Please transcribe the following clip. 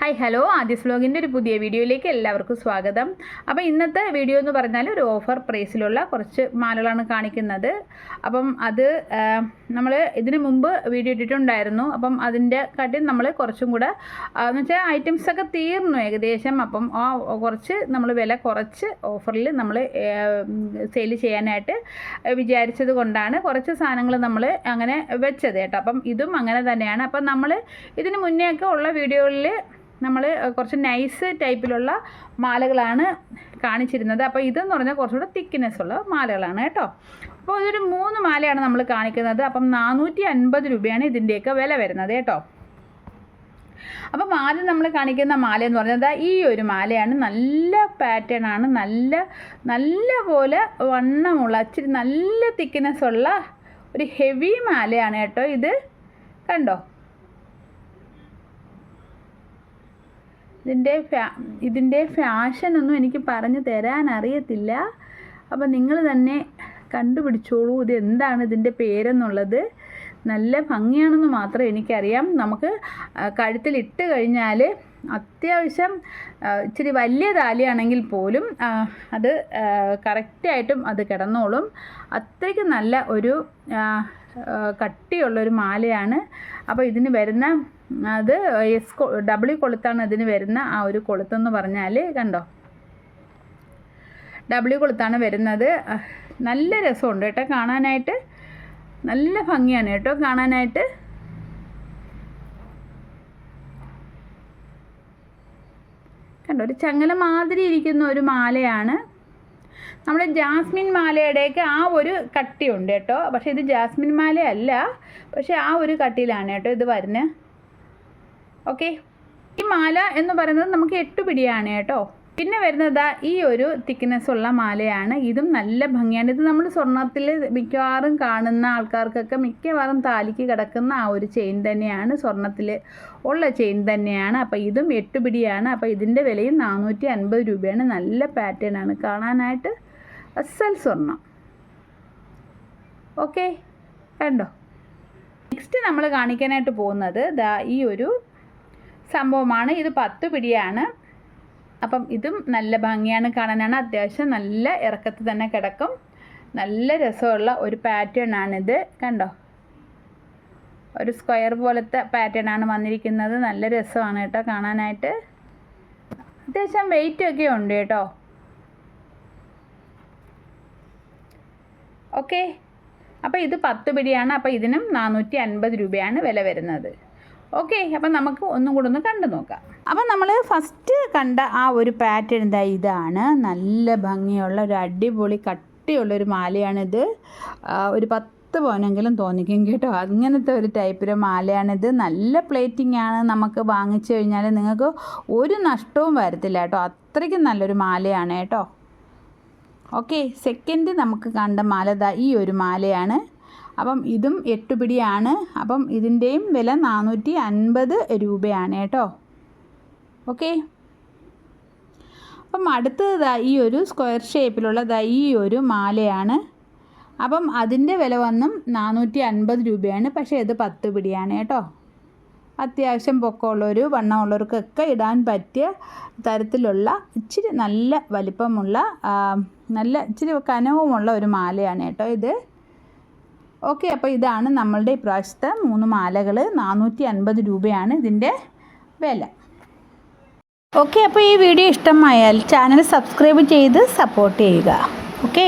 Hi hello ആദ്യസ് വ്ലോഗിന്റെ ഒരു പുതിയ വീഡിയോയിലേക്ക് എല്ലാവർക്കും സ്വാഗതം. അപ്പോൾ ഇന്നത്തെ വീഡിയോ എന്ന് പറഞ്ഞാൽ ഒരു ഓഫർ പ്രൈസിലുള്ള കുറച്ച് മാലകളാണ് കാണിക്കുന്നത്. അപ്പം അത് നമ്മൾ ഇതിന് മുമ്പ് വീഡിയോ ഇട്ടിട്ടുണ്ടായിരുന്നു. അപ്പം അതിന്റെ കാട്ടി നമ്മൾ കുറച്ചും കൂടെ എന്ന് വെച്ചാൽ ഐറ്റംസൊക്കെ തീർന്നു ഏകദേശം. അപ്പം ആ കുറച്ച് നമ്മൾ വില കുറച്ച് ഓഫറിൽ നമ്മൾ സെയിൽ ചെയ്യാനായിട്ട് വിചാരിച്ചത് കൊണ്ടാണ് കുറച്ച് സാധനങ്ങൾ നമ്മൾ അങ്ങനെ വെച്ചത് കേട്ടോ. അപ്പം ഇതും അങ്ങനെ തന്നെയാണ്. അപ്പം നമ്മൾ ഇതിന് മുന്നേ ഒക്കെ ഉള്ള വീഡിയോകളിൽ നമ്മൾ കുറച്ച് നൈസ് ടൈപ്പിലുള്ള മാലകളാണ് കാണിച്ചിരുന്നത്. അപ്പോൾ ഇതെന്ന് പറഞ്ഞാൽ കുറച്ചുകൂടെ തിക്നെസ് ഉള്ള മാലകളാണ് കേട്ടോ. അപ്പോൾ ഇതൊരു മൂന്ന് മാലയാണ് നമ്മൾ കാണിക്കുന്നത്. അപ്പം നാനൂറ്റി അൻപത് രൂപയാണ് ഇതിന്റെയൊക്കെ വില വരുന്നത് കേട്ടോ. അപ്പം ആദ്യം നമ്മൾ കാണിക്കുന്ന മാല എന്ന് പറഞ്ഞത് ഈ ഒരു മാലയാണ്. നല്ല പാറ്റേൺ ആണ്. നല്ല നല്ല പോലെ വണ്ണമുള്ള ഇച്ചിരി നല്ല തിക്നെസ് ഉള്ള ഒരു ഹെവി മാലയാണ് കേട്ടോ ഇത്. കണ്ടോ? ഇതിന്റെ ഫാ ഇതിന്റെ ഫാഷനൊന്നും എനിക്ക് പറഞ്ഞു തരാൻ അറിയത്തില്ല അപ്പം നിങ്ങൾ തന്നെ കണ്ടുപിടിച്ചോളൂ ഇത് എന്താണ് ഇതിന്റെ പേരെന്നുള്ളത്. നല്ല ഭംഗിയാണെന്ന് മാത്രം എനിക്കറിയാം. നമുക്ക് കഴുത്തിൽ ഇട്ട് കഴിഞ്ഞാൽ അത്യാവശ്യം ഇച്ചിരി വലിയ താലിയാണെങ്കിൽ പോലും അത് കറക്റ്റായിട്ടും അത് കിടന്നോളും. അത്രയ്ക്ക് നല്ല ഒരു കട്ടിയുള്ളൊരു മാലയാണ്. അപ്പോൾ ഇതിന് വരുന്ന അത് എസ് ഡബിൾ കൊളുത്താണ് ഇതിന് വരുന്ന ആ ഒരു കൊളുത്തെന്ന് പറഞ്ഞാൽ കണ്ടോ? ഡബിൾ കൊളുത്താണ് വരുന്നത്. നല്ല രസമുണ്ട് കേട്ടോ കാണാനായിട്ട്. നല്ല ഭംഗിയാണ് കേട്ടോ കാണാനായിട്ട്. കണ്ടോ ഒരു ചങ്ങല മാതിരി ഇരിക്കുന്ന ഒരു മാലയാണ്. നമ്മുടെ ജാസ്മിൻ മാലയുടെയൊക്കെ ആ ഒരു കട്ടിയുണ്ട് കേട്ടോ. പക്ഷേ ഇത് ജാസ്മിൻ മാലയല്ല. പക്ഷേ ആ ഒരു കട്ടിയിലാണ് കേട്ടോ ഇത് വരുന്നത്. ഓക്കെ. ഈ മാല എന്ന് പറയുന്നത് നമുക്ക് എട്ട് പിടിയാണ് കേട്ടോ. പിന്നെ വരുന്നത് ഈ ഒരു തിക്നെസ് ഉള്ള മാലയാണ്. ഇതും നല്ല ഭംഗിയാണ്. ഇത് നമ്മൾ സ്വർണത്തിൽ മിക്കവാറും കാണുന്ന ആൾക്കാർക്കൊക്കെ മിക്കവാറും താലിക്ക് കിടക്കുന്ന ആ ഒരു ചെയിൻ തന്നെയാണ്. സ്വർണത്തിൽ ഉള്ള ചെയിൻ തന്നെയാണ്. അപ്പോൾ ഇതും എട്ട് പിടിയാണ്. അപ്പോൾ ഇതിന്റെ വിലയും നാനൂറ്റി അൻപത് രൂപയാണ്. നല്ല പാറ്റേൺ ആണ്. കാണാനായിട്ട് അസൽ സ്വർണം. ഓക്കെ? കണ്ടോ? നെക്സ്റ്റ് നമ്മൾ കാണിക്കാനായിട്ട് പോകുന്നത് ദാ ഈ ഒരു സംഭവമാണ്. ഇത് പത്ത് പിടിയാണ്. അപ്പം ഇതും നല്ല ഭംഗിയാണ് കാണാനാണ്. അത്യാവശ്യം നല്ല ഇറക്കത്തിൽ തന്നെ കിടക്കും. നല്ല രസമുള്ള ഒരു പാറ്റേൺ ആണിത്. കണ്ടോ? ഒരു സ്ക്വയർ പോലത്തെ പാറ്റേൺ ആണ് വന്നിരിക്കുന്നത്. നല്ല രസമാണ് കേട്ടോ കാണാനായിട്ട്. അത്യാവശ്യം വെയിറ്റ് ഒക്കെ ഉണ്ട് കേട്ടോ. ഓക്കെ അപ്പോൾ ഇത് പത്ത് പിടിയാണ്. അപ്പോൾ ഇതിനും നാനൂറ്റി അൻപത് രൂപയാണ് വില വരുന്നത്. ഓക്കെ അപ്പം നമുക്ക് ഒന്നും കൂടെ ഒന്ന് കണ്ടു നോക്കാം അപ്പം നമ്മൾ ഫസ്റ്റ് കണ്ട ആ ഒരു പാറ്റേൺ എന്താ ഇതാണ്. നല്ല ഭംഗിയുള്ള ഒരു അടിപൊളി കട്ടിയുള്ളൊരു മാലയാണിത്. ഒരു പത്ത് പോനെങ്കിലും തോന്നിക്കും കേട്ടോ. അങ്ങനത്തെ ഒരു ടൈപ്പിലെ മാലയാണിത്. നല്ല പ്ലേറ്റിംഗ് ആണ് നമുക്ക് വാങ്ങിച്ചു കഴിഞ്ഞാൽ നിങ്ങൾക്ക് ഒരു നഷ്ടവും വരത്തില്ല കേട്ടോ. അത്രയ്ക്കും നല്ലൊരു മാലയാണ് കേട്ടോ. ഓക്കെ സെക്കൻഡ് നമുക്ക് കണ്ട മാല ദാ ഈ ഒരു മാലയാണ്. അപ്പം ഇതും എട്ടുപിടിയാണ്. അപ്പം ഇതിന്റെയും വില നാനൂറ്റി അൻപത് രൂപയാണ് കേട്ടോ. ഓക്കെ? അപ്പം അടുത്തത് ഈ ഒരു സ്ക്വയർ ഷേപ്പിലുള്ള ഈ ഒരു മാലയാണ്. അപ്പം അതിന്റെ വില വന്നും നാനൂറ്റി അൻപത് രൂപയാണ്. പക്ഷേ ഇത് പത്ത് പിടിയാണ് കേട്ടോ. അത്യാവശ്യം പൊക്കമുള്ളവർ വണ്ണമുള്ളവർക്കൊക്കെ ഇടാൻ പറ്റിയ തരത്തിലുള്ള ഇച്ചിരി നല്ല വലിപ്പമുള്ള നല്ല ഇച്ചിരി കനവുമുള്ള ഒരു മാലയാണ് കേട്ടോ ഇത്. ഓക്കെ അപ്പോൾ ഇതാണ് നമ്മളുടെ ഇപ്രാവശ്യത്തെ മൂന്ന് മാലകൾ നാനൂറ്റി അൻപത് രൂപയാണ് ഇതിന്റെ വില. ഓക്കെ അപ്പോൾ ഈ വീഡിയോ ഇഷ്ടമായാൽ ചാനൽ സബ്സ്ക്രൈബ് ചെയ്ത് സപ്പോർട്ട് ചെയ്യുക. ഓക്കെ?